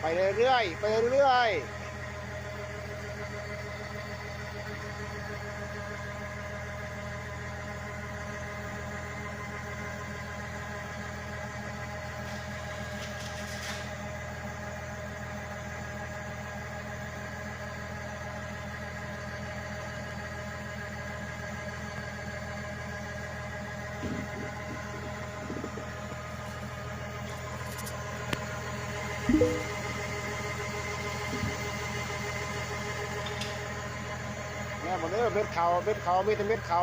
ไปเรื่อยๆไปเรื่อยๆ แม่บอกเด้อเม็ดเขาเม็ดเขามีแต่เม็ดเขา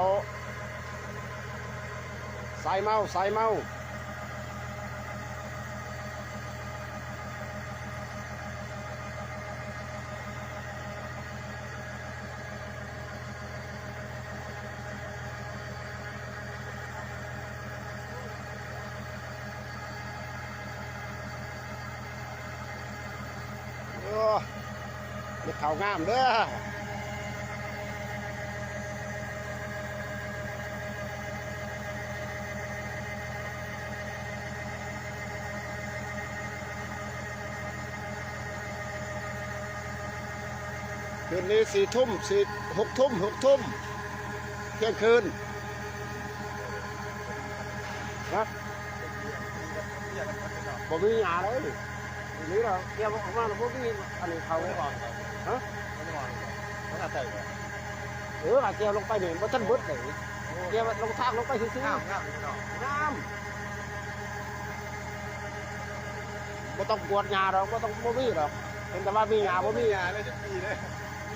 สายเมาสายเมาเม็ดเขางามเด้อ คืนนี้สี่ทุ่มสี่หกทุ่มหกทุ่มเที่ยงคืนนะบ่มีหยาเลยอันนี้เราเกี่ยวออกมาแล้วบ่มีอันนี้เขาฮะเอออาเกี่ยวลงไปนี่บ่ทันเบิดเลยเกี่ยวลงทางลงไปซื่อๆงามงามพี่น้องงามบ่ต้องกวดหญ้าหรอกบ่ต้องบ่มีหรอกเห็นแต่ว่ามีหญ้าบ่มียาเลยจะปีเลย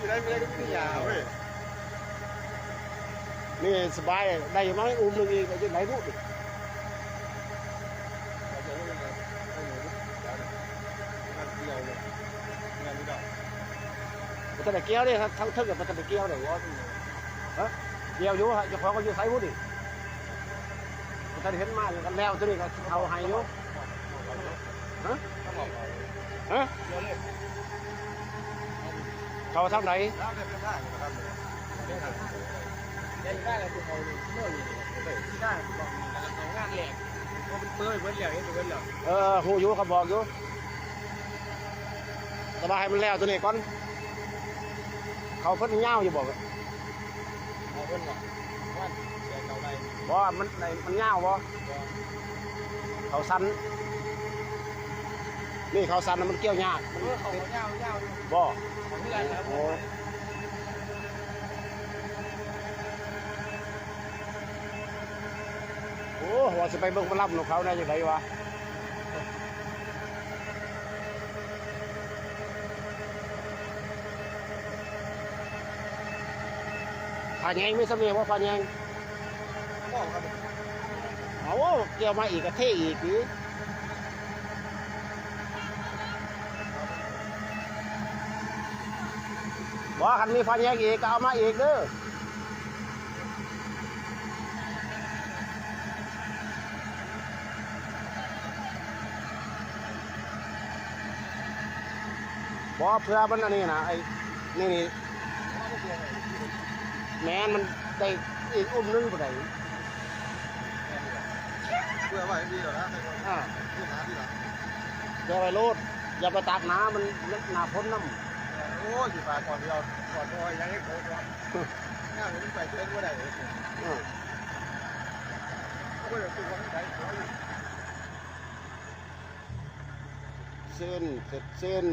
ปีได้ไม่ได้ก็มียาเว้ยนี่สบายได้ยู่มั้งอุ้มหนึ่งอีกไปไหนรู้ดิเราจะไรไอ้หนูงานเดียวเลยงานนี้ดอกมันจะได้เกี่ยวดิทั้งทึ่งกับมันจะได้เกี่ยวเลยว่าฮะเกี่ยวอยู่ฮะจ้าขอก็อยู่ไสวุ้ดิมันจะเห็นมากันแล้วตัวนี้ก็เอาให้อยู่ฮะต้องบอกเราฮะ เดียวเลยเขาทางไหนน้ำเรียบร้อยนะครับเล่นได้เล่นได้เลยคือเขาเมื่ออยู่เลยได้บอกเอางานแหลกว่าเป็นเปื่อยเพื่อนแหลกเพื่อนแหลกเออหูอยู่เขาบอกอยู่แต่ว่าให้มันแล้วตัวนี้ก่อน เขาเพิ่นเงาอยู่บอกเอาเพื่อนหรอกว่าเสียเราได้บ่ว่ามันไหนมันเงาบ่เขาสัน นี่เขาสันน่ะมันเกี่ยวยากมันเออเขาเงาเงาบ่ของที่ไรครับโอ้โอ้ว่าจะไปเบิ่งมาล่ำของเขาได้ยังไงวะผ่านยังไม่สำเนียงว่าผ่านยังบอกครับเอาเกี่ยวมาอีกกระเทอีกอีกบ อกคันมีผ่านยังอีกก็เอามาอีกเด้อบอกเพื่อมันอันนี้นะไอ้นี่นี่แม่นมันได้อีกอุ้มนึงบ่ได้เพื่อว่าดีหรอนะอ่าพูดนะพี่หรออย่าไปโลดอย่าไปตักน้ำมันเล็กหนาพ้นน้ โอ้ยอยู่ป่าก่อนเดียวก่อนตัวยังให้โคตรับงานนี้ไปเส้นก็ได้เลยอืมก็เลยตัวนี้ใส่เส้นเสร็จเส้น